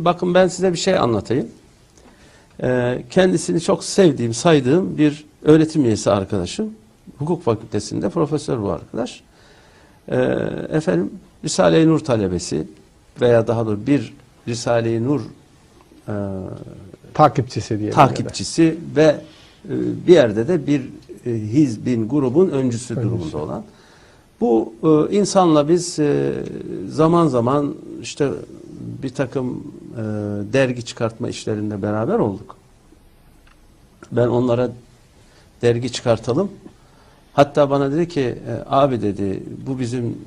Bakın ben size bir şey anlatayım. Ee, kendisini çok sevdiğim, saydığım bir öğretim üyesi arkadaşım. Hukuk fakültesinde profesör bu arkadaş. Ee, efendim Risale-i Nur talebesi veya daha doğrusu bir Risale-i Nur e, Takipçisi da. takipçisi ve e, bir yerde de bir e, hizbin, grubun öncüsü durumunda olan. Bu e, insanla biz e, zaman zaman işte bir takım e, dergi çıkartma işlerinde beraber olduk. Ben onlara dergi çıkartalım. Hatta bana dedi ki e, abi dedi bu bizim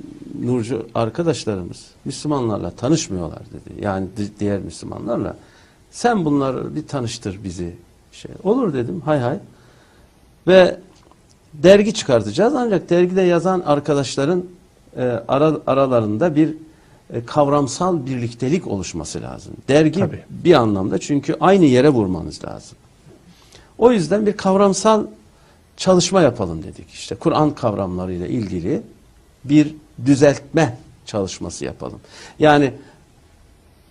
Nurcu arkadaşlarımız Müslümanlarla tanışmıyorlar dedi. Yani di- diğer Müslümanlarla. Sen bunları bir tanıştır bizi. Şey, olur dedim hay hay. Ve dergi çıkartacağız ancak dergide yazan arkadaşların e, ara, aralarında bir kavramsal birliktelik oluşması lazım. Dergi Tabii. bir anlamda çünkü aynı yere vurmanız lazım. O yüzden bir kavramsal çalışma yapalım dedik. İşte Kur'an kavramlarıyla ilgili bir düzeltme çalışması yapalım. Yani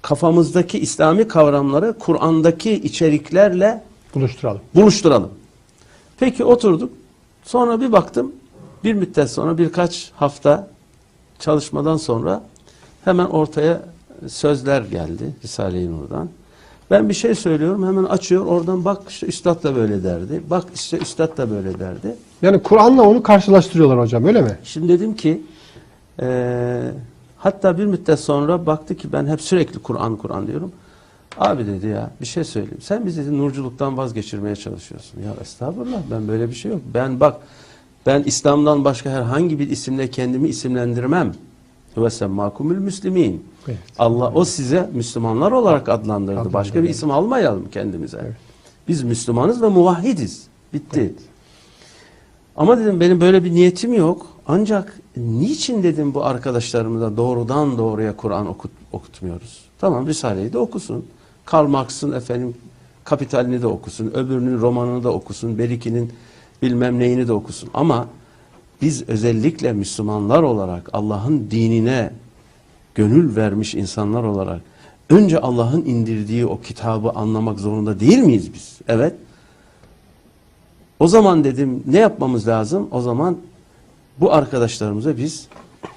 kafamızdaki İslami kavramları Kur'an'daki içeriklerle Buluşturalım. buluşturalım. Peki oturduk. Sonra bir baktım. Bir müddet sonra birkaç hafta çalışmadan sonra hemen ortaya sözler geldi Risale-i Nur'dan. Ben bir şey söylüyorum hemen açıyor oradan bak işte üstad da böyle derdi. Bak işte üstad da böyle derdi. Yani Kur'an'la onu karşılaştırıyorlar hocam öyle mi? Şimdi dedim ki eee, hatta bir müddet sonra baktı ki ben hep sürekli Kur'an Kur'an diyorum. Abi dedi ya bir şey söyleyeyim. Sen bizi dedi, nurculuktan vazgeçirmeye çalışıyorsun. Ya estağfurullah ben böyle bir şey yok. Ben bak ben İslam'dan başka herhangi bir isimle kendimi isimlendirmem. Ve semmakumül müslimin. Evet. Allah o size Müslümanlar olarak adlandırdı. Adlandırdı, Başka bir evet. isim almayalım kendimize. Evet. Biz Müslümanız ve muvahhidiz. Bitti. Ama dedim benim böyle bir niyetim yok. Ancak niçin dedim bu arkadaşlarımıza doğrudan doğruya Kur'an okut, okutmuyoruz? Tamam Risale'yi de okusun. Karl Marx'ın efendim Kapitalini de okusun. Öbürünün romanını da okusun. Berikinin bilmem neyini de okusun. Ama biz özellikle Müslümanlar olarak Allah'ın dinine gönül vermiş insanlar olarak önce Allah'ın indirdiği o kitabı anlamak zorunda değil miyiz biz? Evet. O zaman dedim ne yapmamız lazım? O zaman bu arkadaşlarımıza biz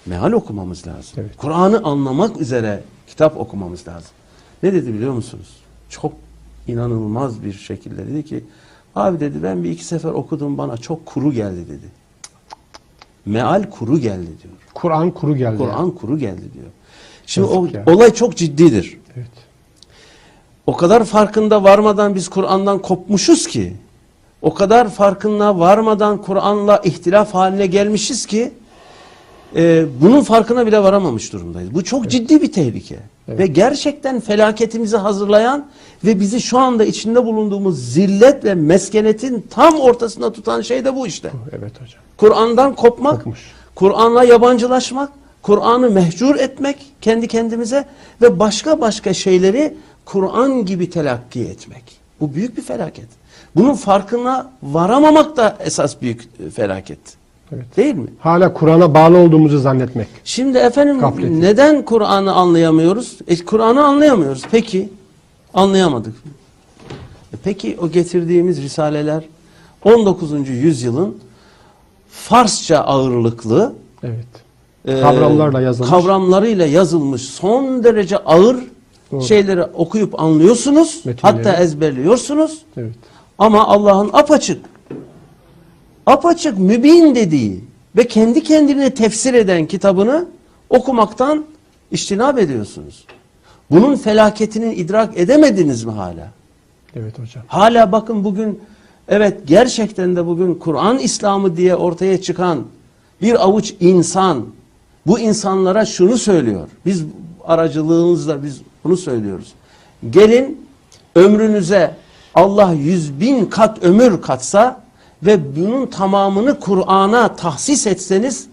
meal okumamız lazım. Evet. Kur'an'ı anlamak üzere kitap okumamız lazım. Ne dedi biliyor musunuz? Çok inanılmaz bir şekilde dedi ki abi dedi ben bir iki sefer okudum bana çok kuru geldi dedi. Meal kuru geldi diyor. Kur'an kuru geldi. Kur'an kuru geldi diyor. Şimdi Yazık o ya. olay çok ciddidir. Evet. O kadar farkında varmadan biz Kur'an'dan kopmuşuz ki, o kadar farkına varmadan Kur'an'la ihtilaf haline gelmişiz ki, e, bunun farkına bile varamamış durumdayız. Bu çok ciddi bir tehlike. Evet. Ve gerçekten felaketimizi hazırlayan ve bizi şu anda içinde bulunduğumuz zillet ve meskenetin tam ortasında tutan şey de bu işte. Evet hocam. Kur'an'dan kopmak. Kur'an'la yabancılaşmak, Kur'an'ı mehcur etmek kendi kendimize ve başka başka şeyleri Kur'an gibi telakki etmek. Bu büyük bir felaket. Bunun farkına varamamak da esas büyük e, felaket. Evet. Değil mi? Hala Kur'an'a bağlı olduğumuzu zannetmek. Şimdi efendim Gafleti. neden Kur'an'ı anlayamıyoruz? E, Kur'an'ı anlayamıyoruz. Peki anlayamadık. E, peki o getirdiğimiz risaleler 19. yüzyılın Farsça ağırlıklı Evet. e, Kavramlarla yazılmış. kavramlarıyla yazılmış son derece ağır Doğru. şeyleri okuyup anlıyorsunuz. Metinleri. Hatta ezberliyorsunuz. Evet. Ama Allah'ın apaçık, apaçık mübin dediği ve kendi kendine tefsir eden kitabını okumaktan iştinab ediyorsunuz. Bunun felaketini idrak edemediniz mi hala? Evet hocam. Hala bakın bugün evet gerçekten de bugün Kur'an İslamı diye ortaya çıkan bir avuç insan bu insanlara şunu söylüyor. Biz aracılığımızla biz bunu söylüyoruz. Gelin ömrünüze Allah yüz bin kat ömür katsa ve bunun tamamını Kur'an'a tahsis etseniz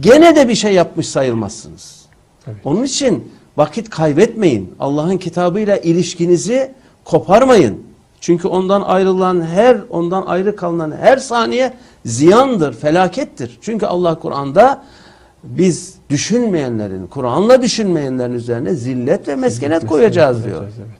gene de bir şey yapmış sayılmazsınız. Evet. Onun için vakit kaybetmeyin. Allah'ın kitabıyla ilişkinizi koparmayın. Çünkü ondan ayrılan her, ondan ayrı kalınan her saniye ziyandır, felakettir. Çünkü Allah Kur'an'da biz düşünmeyenlerin, Kur'an'la düşünmeyenlerin üzerine zillet ve meskenet koyacağız diyor. Evet.